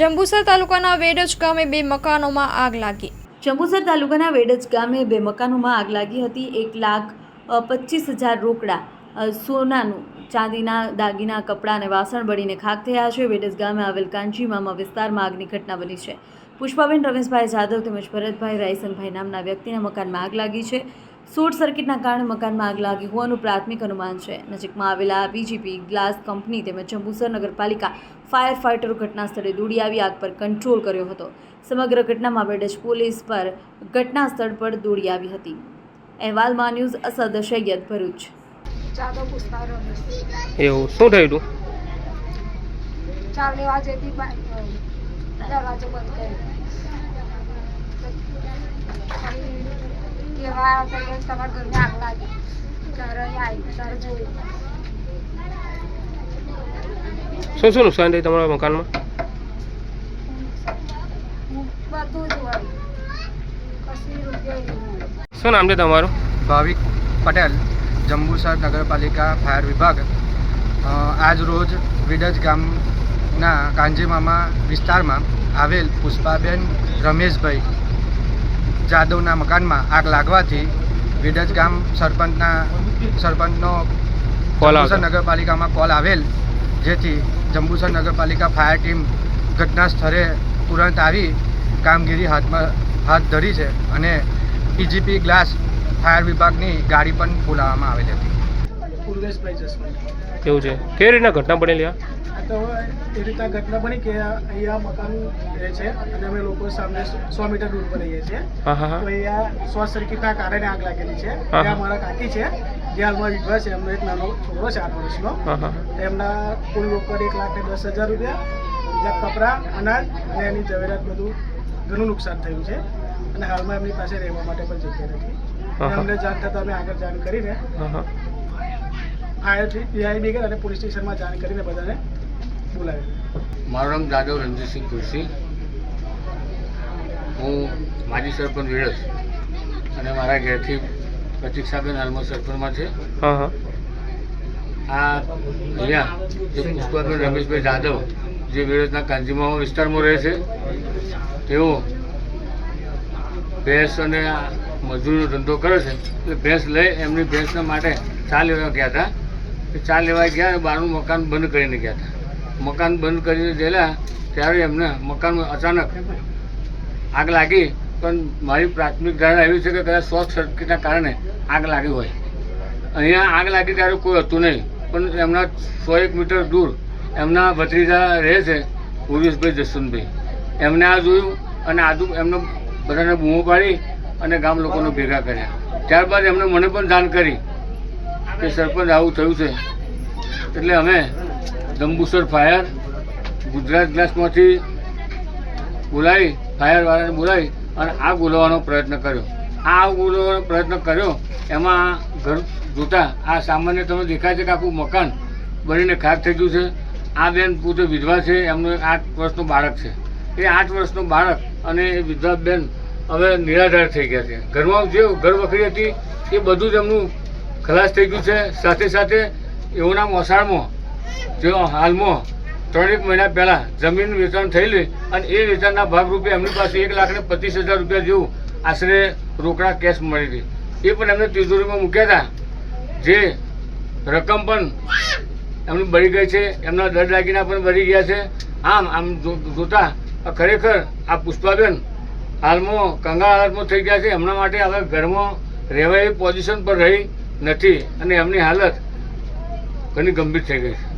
જંબુસર તાલુકાના વેડજ ગામે બે મકાનોમાં આગ લાગી. જંબુસર તાલુકાના વેડજ ગામે બે મકાનોમાં આગ લાગી હતી. એક લાખ પચીસ હજાર રોકડા સોનાનું, ચાંદીના, દાગીના, કપડાં અને વાસણ બળીને ખાક થયા છે. વેડજ ગામે આવેલ કાંજી મામા વિસ્તારમાં આગની ઘટના બની છે. પુષ્પાબેન રમેશભાઈ જાદવ તેમજ ભરતભાઈ રાયસનભાઈ નામના વ્યક્તિના મકાનમાં આગ લાગી છે. શોર્ટ સર્કિટના કારણે મકાનમાં આગ લાગી હોવાનું પ્રાથમિક અનુમાન છે. નજીકમાં આવેલા બીજીપી ગ્લાસ કંપની તેમજ જંબુસર નગરપાલિકા ફાયર ફાઇટરો ઘટના સ્થળે દોડી આવી આગ પર કંટ્રોલ કર્યો હતો. સમગ્ર ઘટનામાં બેડજ પોલીસ પર ઘટના સ્થળ પર દોડી આવી હતી. અહેવાલમાં ન્યૂઝ અસદ સૈયદ ભરૂચ. એવું? શું થયું હતું ચાર લેવા જતી દરવાજો બંધ કરી કેવા આવતા કે તમારા ઘરને આગ લાગી ત્યારે આવી ત્યારે જોયું શું શું નુકસાન થયું તમારા મકાનમાં? શું નામ છે તમારું? ભાવિક પટેલ, જંબુસર નગરપાલિકા ફાયર વિભાગ. આજ રોજ વિડજ ગામના કાંજીમામા વિસ્તારમાં આવેલ પુષ્પાબેન રમેશભાઈ જાદવના મકાનમાં આગ લાગવાથી વિડજ ગામ સરપંચના સરપંચનો કોલ જંબુસર નગરપાલિકામાં કોલ આવેલ જેથી જંબુસર નગરપાલિકા ફાયર ટીમ ઘટના સ્થળે તુરંત આવી કામગીરી હાથમાં હાથ ધરી છે અને પીજીપી ગ્લાસ ફાયર વિભાગની ગાડી પણ બોલાવવામાં આવેલી હતી. કેવું છે. કેવી રીતના ઘટના બનેલી આ? તો એ રીતના ઘટના બની કે અહીંયા મકાન રહે છે અને અમે લોકો સામે સો મીટર દૂર પર રહીએ છીએ. તો અહીંયા શોર્ટ સર્કિટના કારણે આગ લાગેલી છે. ત્યાં મારા કાકી છે. જે હાલમાં વિધવા છે. એમનો એક નાનો છોકરો છે આઠ વર્ષનો. એમના કુલ રોકડ એક લાખ દસ હજાર રૂપિયા બીજા કપડાં અનાજ અને એની જવેરાત બધું ઘણું નુકસાન થયું છે. અને હાલમાં એમની પાસે રહેવા માટે પણ જગ્યા નથી. અમને જાણ થતાં અમે આગળ જાણ કરીને ફાયરથી પીઆઈ બ્રિગેડ અને પોલીસ સ્ટેશનમાં જાણ કરીને બધાને મારું નામ જાદવ રણજીતસિંહ તુલસી. હું માજી સરપંચ વેડસ અને મારા ઘેરથી પ્રતિક્ષાબેન હાલમાં સરપંચમાં છે. આ અહીંયા જે પુષ્પાબેન રમેશભાઈ જાદવ જે વેડસના કાંજીમાવા વિસ્તારમાં રહે છે તેઓ ભેંસ અને મજૂરનો ધંધો કરે છે. એટલે ભેંસ લઈ એમની ભેંસના માટે ચા લેવા ગયા હતા. એ ચા લેવા ગયા અને બહારનું મકાન બંધ કરીને ગયા હતા. મકાન બંધ કરીને ગયેલા ત્યારે એમને મકાનમાં અચાનક આગ લાગી. પણ મારી પ્રાથમિક ધારણા એવી છે કે કદાચ શોર્ટ સર્કિટના કારણે આગ લાગી હોય. અહીંયા આગ લાગી ત્યારે કોઈ હતું નહીં, પણ એમના સો એક મીટર દૂર એમના ભત્રીજા રહે છે પુરુષભાઈ જસવંતભાઈ. એમને આ જોયું અને આજુ એમને બધાને બૂમો પાડી અને ગામ લોકોને ભેગા કર્યા. ત્યારબાદ એમણે મને પણ જાણ કરી કે સરપંચ આવું થયું છે. એટલે અમે જંબુસર ફાયર, ગુજરાત ગ્લાસમાંથી બોલાવી, ફાયરવાળાને બોલાવી અને આગ બોલાવવાનો પ્રયત્ન કર્યો. આ આગ બોલાવવાનો પ્રયત્ન કર્યો, એમાં ઘર જોતા આ સામાન્ય તમે દેખાય છે કે આખું મકાન બનીને ખાક થઈ ગયું છે. આ બેન પોતે વિધવા છે, એમનું એક આઠ વર્ષનું બાળક છે. એ આઠ વર્ષનું બાળક અને એ વિધવા બેન હવે નિરાધાર થઈ ગયા છે. ઘરમાં જે ઘર વખરી હતી, એ બધું જ એમનું ખલાસ થઈ ગયું છે. સાથે સાથે એઓના મોસાળમાં જેઓ હાલમાં ત્રણેક મહિના પહેલાં જમીન વેચાણ થયેલી અને એ વેચાણના ભાગરૂપે એમની પાસે એક લાખ ને પચીસ હજાર રૂપિયા જેવું આશરે રોકડા કેશ મળી હતી એ પણ એમને તિજોરીમાં મૂક્યા હતા. જે રકમ પણ એમની બળી ગઈ છે. એમના દર દાગીના પણ બળી ગયા છે. આમ આમ જો- જોતા ખરેખર આ પુષ્પાબેન હાલમાં કંગાળ હાલતમાં થઈ ગયા છે. એમના માટે હવે ઘરમાં રહેવા એ પોઝિશન પર રહી નથી અને એમની હાલત ઘણી ગંભીર થઈ ગઈ છે.